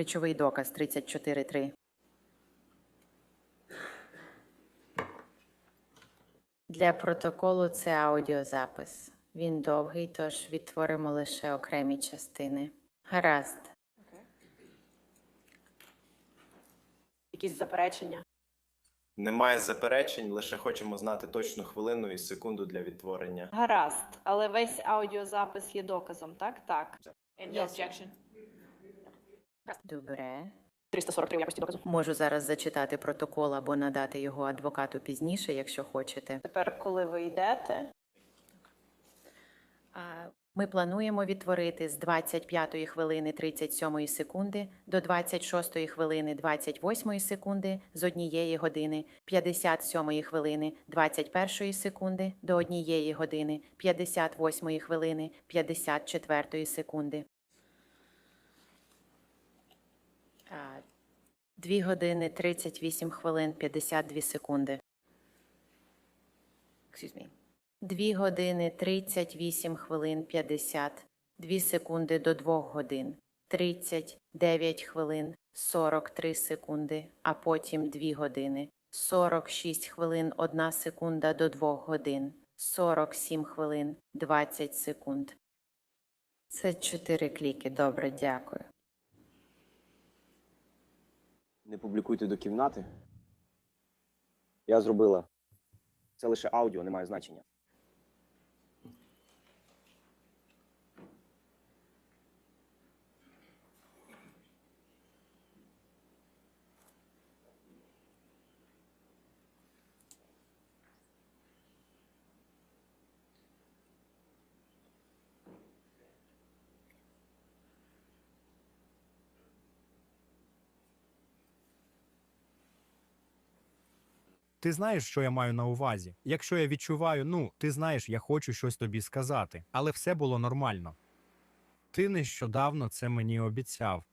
Речовий доказ 34.3. Для протоколу це аудіозапис. Він довгий, тож відтворимо лише окремі частини. Гаразд. Якісь заперечення? Немає заперечень, лише хочемо знати точну хвилину і секунду для відтворення. Гаразд, але весь аудіозапис є доказом, так? Так. No Yes. objection. Добре. 343 в якості доказу. Можу зараз зачитати протокол або надати його адвокату пізніше, якщо хочете. Тепер, коли ви йдете, А, Ми плануємо відтворити з 25 хвилини 37 секунди до 26 хвилини 28 секунди з однієї години, 57 хвилини 21 секунди до однієї години, 58 хвилини 54 секунди. 2 години 38 хвилин 52 секунди. Excuse me. 2 години 38 хвилин 52 секунди до 2 годин, 39 хвилин 43 секунди, а потім 2 години, 46 хвилин 1 секунда до 2 годин, 47 хвилин 20 секунд. Це 4 кліки. Добре, дякую. Не публікуйте до кімнати. Я зробила. Це лише аудіо, не має значення. Ти знаєш, що я маю на увазі? Якщо я відчуваю, ну, ти знаєш, я хочу щось тобі сказати, але все було нормально. Ти нещодавно це мені обіцяв.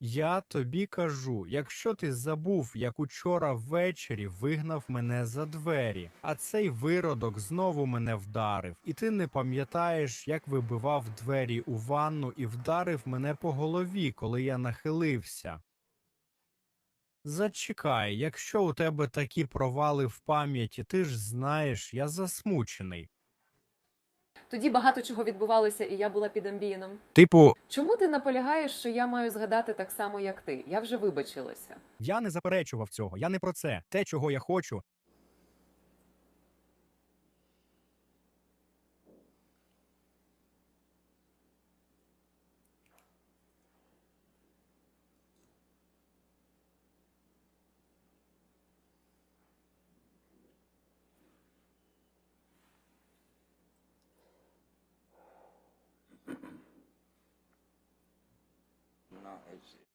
Я тобі кажу, якщо ти забув, як учора ввечері вигнав мене за двері, а цей виродок знову мене вдарив, і ти не пам'ятаєш, як вибивав двері у ванну і вдарив мене по голові, коли я нахилився. Зачекай, якщо у тебе такі провали в пам'яті, ти ж знаєш, я засмучений. Тоді багато чого відбувалося, і я була під амбієном. Типу, Чому ти наполягаєш, що я маю згадати так само, як ти? Я вже вибачилася. я не заперечував цього, я не про це. Те, чого я хочу.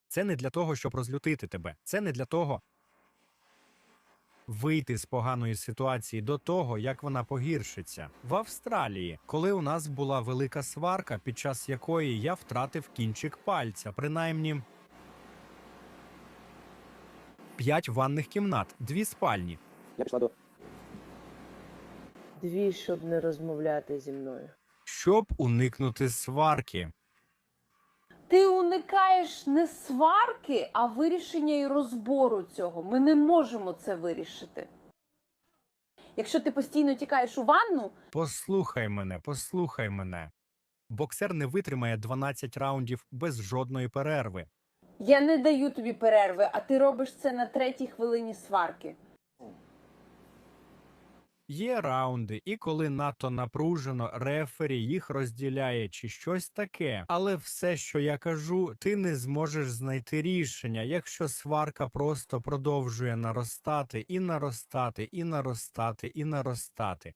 Це не для того, щоб розлютити тебе. Це не для того. Вийти з поганої ситуації до того, як вона погіршиться. В Австралії, коли у нас була велика сварка, під час якої я втратив кінчик пальця, принаймні п'ять ванних кімнат, дві спальні. Я пішла до. Дві, щоб не розмовляти зі мною. Щоб уникнути сварки. Ти уникаєш не сварки, а вирішення і розбору цього. Ми не можемо це вирішити. Якщо ти постійно тікаєш у ванну, Послухай мене, послухай мене. Боксер не витримає 12 раундів без жодної перерви. я не даю тобі перерви, а ти робиш це на третій хвилині сварки. Є раунди, і коли надто напружено, рефері їх розділяє чи щось таке. Але все, що я кажу, ти не зможеш знайти рішення, якщо сварка просто продовжує наростати і наростати, і наростати, і наростати.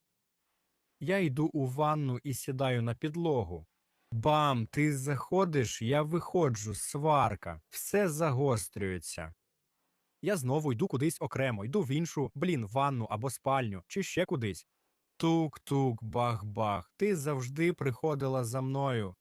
Я йду у ванну і сідаю на підлогу. Бам, ти заходиш, я виходжу, сварка, все загострюється. Я знову йду кудись окремо, йду в іншу, блін, ванну або спальню, чи ще кудись. Тук-тук, бах-бах. Ти завжди приходила за мною.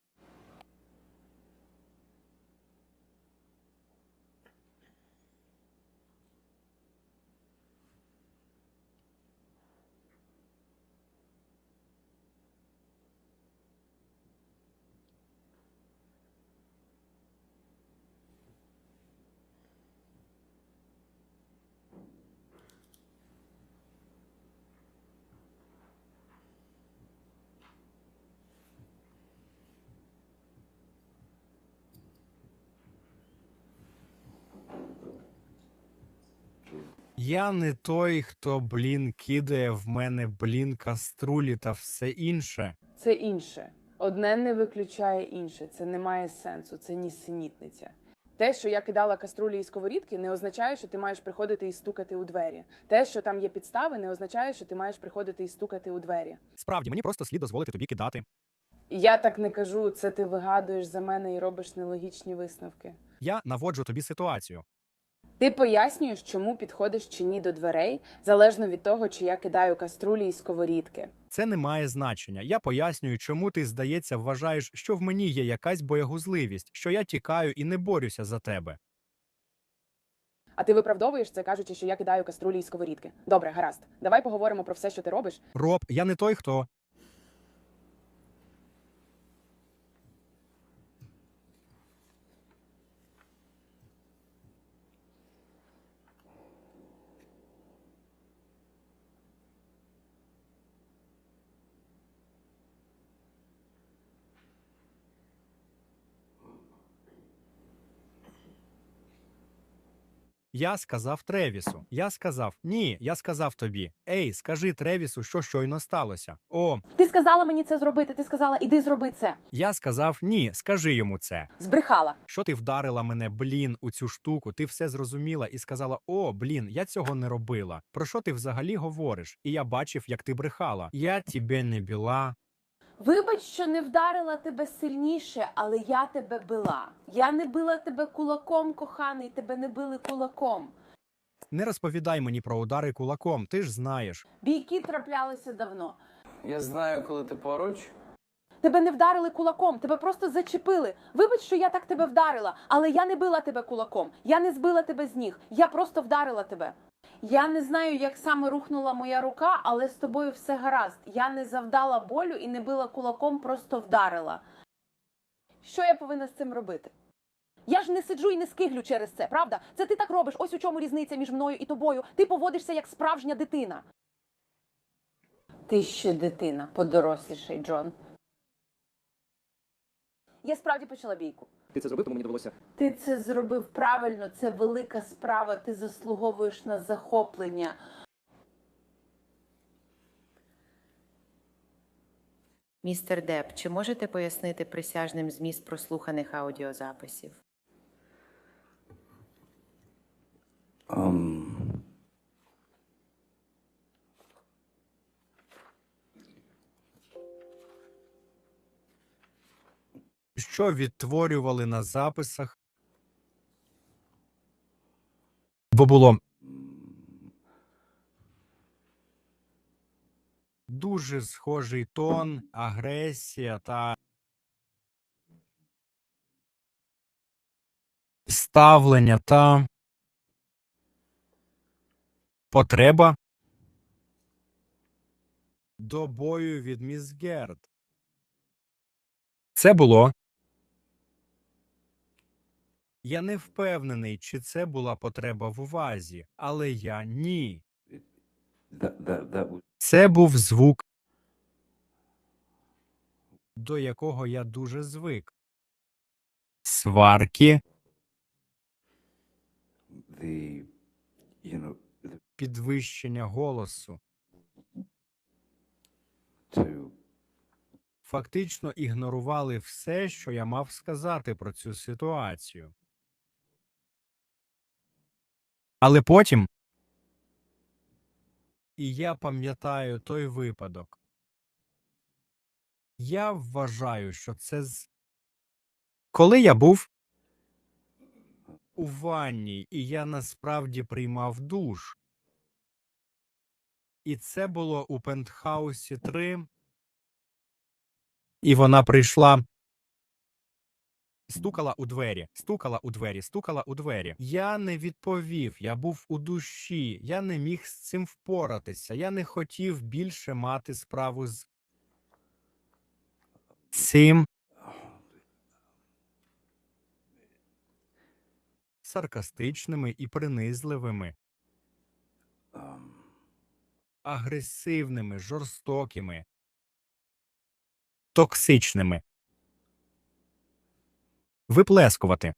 Я не той, хто, блін, кидає в мене, блін, каструлі та все інше. Це інше. Одне не виключає інше. Це не має сенсу, це нісенітниця. Те, що я кидала каструлі і сковорідки, не означає, що ти маєш приходити і стукати у двері. Те, що там є підстави, не означає, що ти маєш приходити і стукати у двері. Справді, мені просто слід дозволити тобі кидати. Я так не кажу, це ти вигадуєш за мене і робиш нелогічні висновки. Я наводжу тобі ситуацію. Ти пояснюєш, чому підходиш чи ні до дверей, залежно від того, чи я кидаю каструлі і сковорідки. Це не має значення. Я пояснюю, чому ти, здається, вважаєш, що в мені є якась боягузливість, що я тікаю і не борюся за тебе. А ти виправдовуєш це, кажучи, що я кидаю каструлі і сковорідки. Добре, гаразд. Давай поговоримо про все, що ти робиш. Роб, я не той, хто. Я сказав Тревісу. Я сказав ні, я сказав тобі. Ей, скажи Тревісу, що щойно сталося. О, Ти сказала мені це зробити. Ти сказала, іди зроби це. я сказав ні, скажи йому це. Збрехала. Що ти вдарила мене, блін, у цю штуку? Ти все зрозуміла і сказала: О, блін, я цього не робила. Про що ти взагалі говориш? І я бачив, як ти брехала. Я тебе не біла. Вибач, що не вдарила тебе сильніше, але я тебе била. Я не била тебе кулаком, коханий, тебе не били кулаком. Не розповідай мені про удари кулаком, ти ж знаєш. Бійки траплялися давно. Я знаю, коли ти поруч. Тебе не вдарили кулаком, тебе просто зачепили. Вибач, що я так тебе вдарила, але я не била тебе кулаком. Я не збила тебе з ніг. Я просто вдарила тебе. Я не знаю, як саме рухнула моя рука, але з тобою все гаразд. Я не завдала болю і не била кулаком, просто вдарила. Що я повинна з цим робити? Я ж не сиджу і не скиглю через це, правда? Це ти так робиш. Ось у чому різниця між мною і тобою. Ти поводишся як справжня дитина. Ти ще дитина, подоросліший, Джон. Я справді почала бійку. Ти це зробив, тому мені довелося. Ти це зробив правильно, це велика справа. Ти заслуговуєш на захоплення. Містер Деп, чи можете пояснити присяжним зміст прослуханих аудіозаписів? Um, Що відтворювали на записах? Бо було дуже схожий тон, агресія та ставлення та потреба до бою від міс. Це було. Я не впевнений, чи це була потреба в увазі, але я ні. was Це був звук, до якого я дуже звик. Сварки, підвищення голосу, фактично ігнорували все, що я мав сказати про цю ситуацію. Але потім. І я пам'ятаю той випадок. Я вважаю, що це з. Коли я був у ванні, і я насправді приймав душ. І це було у пентхаусі 3. І вона прийшла. Стукала у двері, стукала у двері, стукала у двері. Я не відповів, я був у душі, я не міг з цим впоратися, я не хотів більше мати справу з цим саркастичними і принизливими, агресивними, жорстокими, токсичними. Виплескувати.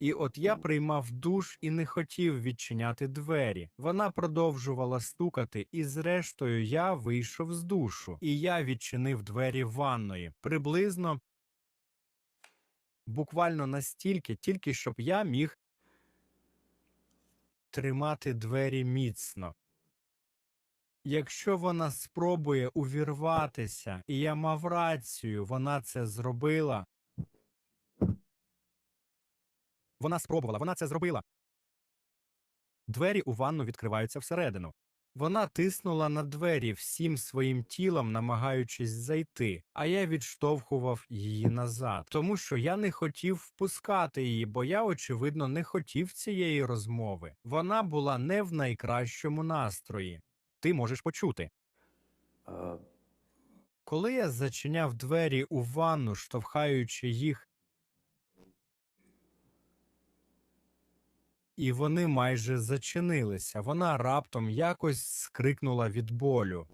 І от я приймав душ і не хотів відчиняти двері. Вона продовжувала стукати, і зрештою я вийшов з душу, і я відчинив двері ванної приблизно буквально настільки, тільки щоб я міг тримати двері міцно. Якщо вона спробує увірватися, і я мав рацію, вона це зробила. Вона спробувала, вона це зробила. Двері у ванну відкриваються всередину. Вона тиснула на двері всім своїм тілом, намагаючись зайти, а я відштовхував її назад, тому що я не хотів впускати її, бо я, очевидно, не хотів цієї розмови. Вона була не в найкращому настрої. Ти можеш почути. uh, Коли я зачиняв двері у ванну, штовхаючи їх, і вони майже зачинилися, вона раптом якось скрикнула від болю.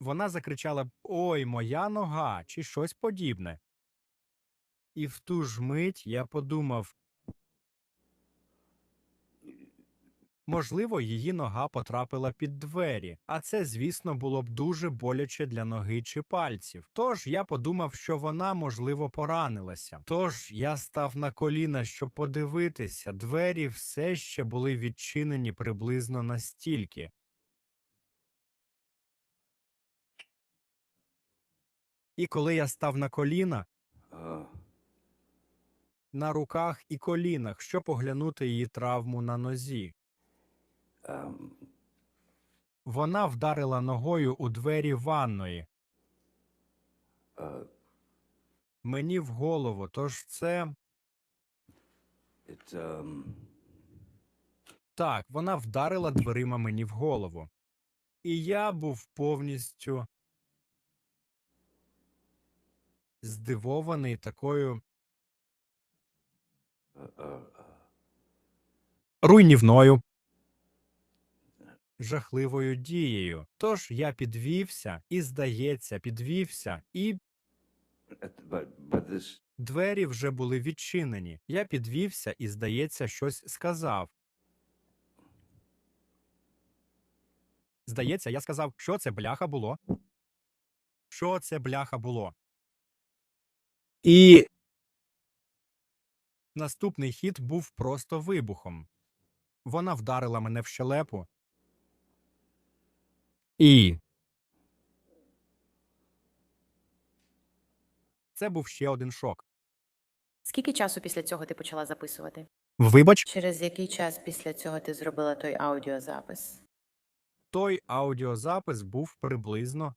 Вона закричала Ой, моя нога, чи щось подібне. І в ту ж мить я подумав, Можливо, її нога потрапила під двері, а це, звісно, було б дуже боляче для ноги чи пальців. Тож я подумав, що вона, можливо, поранилася. Тож я став на коліна, щоб подивитися, двері все ще були відчинені приблизно настільки. І коли я став на коліна, на руках і колінах, щоб оглянути її травму на нозі. Um, Вона вдарила ногою у двері ванної. uh, Мені в голову, тож це it, um, так, вона вдарила дверима мені в голову. І я був повністю здивований такою uh, uh, руйнівною, жахливою дією. Тож я підвівся і, здається, підвівся, і двері вже були відчинені. Я підвівся і, здається, щось сказав. Здається, я сказав, що це бляха було. Що це бляха було? І наступний хід був просто вибухом. Вона вдарила мене в щелепу. І це був ще один шок. Скільки часу після цього ти почала записувати? Вибач, Через який час після цього ти зробила той аудіозапис? той аудіозапис був приблизно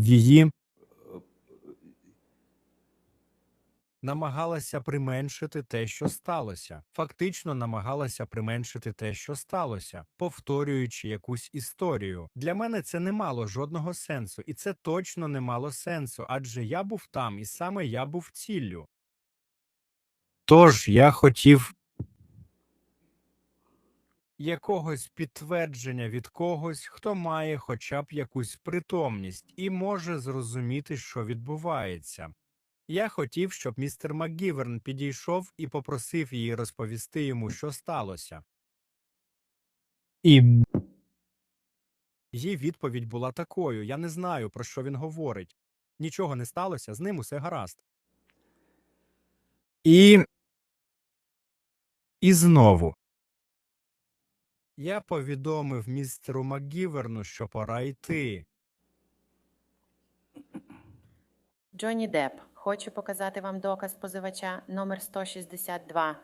її намагалася применшити те, що сталося. Фактично намагалася применшити те, що сталося, повторюючи якусь історію. Для мене це не мало жодного сенсу, і це точно не мало сенсу, адже я був там, і саме я був ціллю. Тож я хотів якогось підтвердження від когось, хто має хоча б якусь притомність і може зрозуміти, що відбувається. Я хотів, щоб містер МакГіверн підійшов і попросив її розповісти йому, що сталося. І її відповідь була такою: Я не знаю, про що він говорить. Нічого не сталося, з ним усе гаразд. І. І знову. Я повідомив містеру МакГіверну, що пора йти. Джонні Депп, хочу показати вам доказ позивача номер 162.